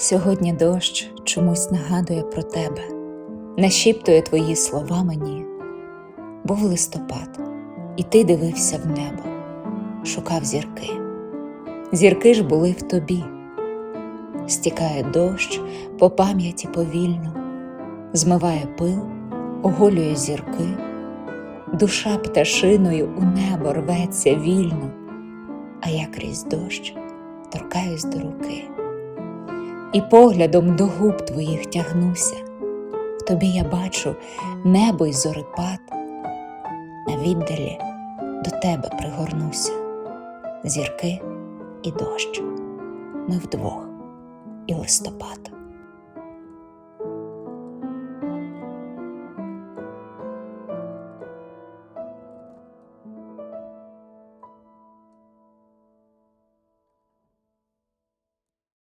Сьогодні дощ чомусь нагадує про тебе, нашіптує твої слова мені. Був листопад, і ти дивився в небо, шукав зірки. Зірки ж були в тобі. Стікає дощ по пам'яті повільно, змиває пил, оголює зірки, душа пташиною у небо рветься вільно, а я крізь дощ торкаюсь до руки і поглядом до губ твоїх тягнуся. В тобі я бачу небо й зорепад, на віддалі до тебе пригорнуся, зірки і дощ, ми вдвох і листопад.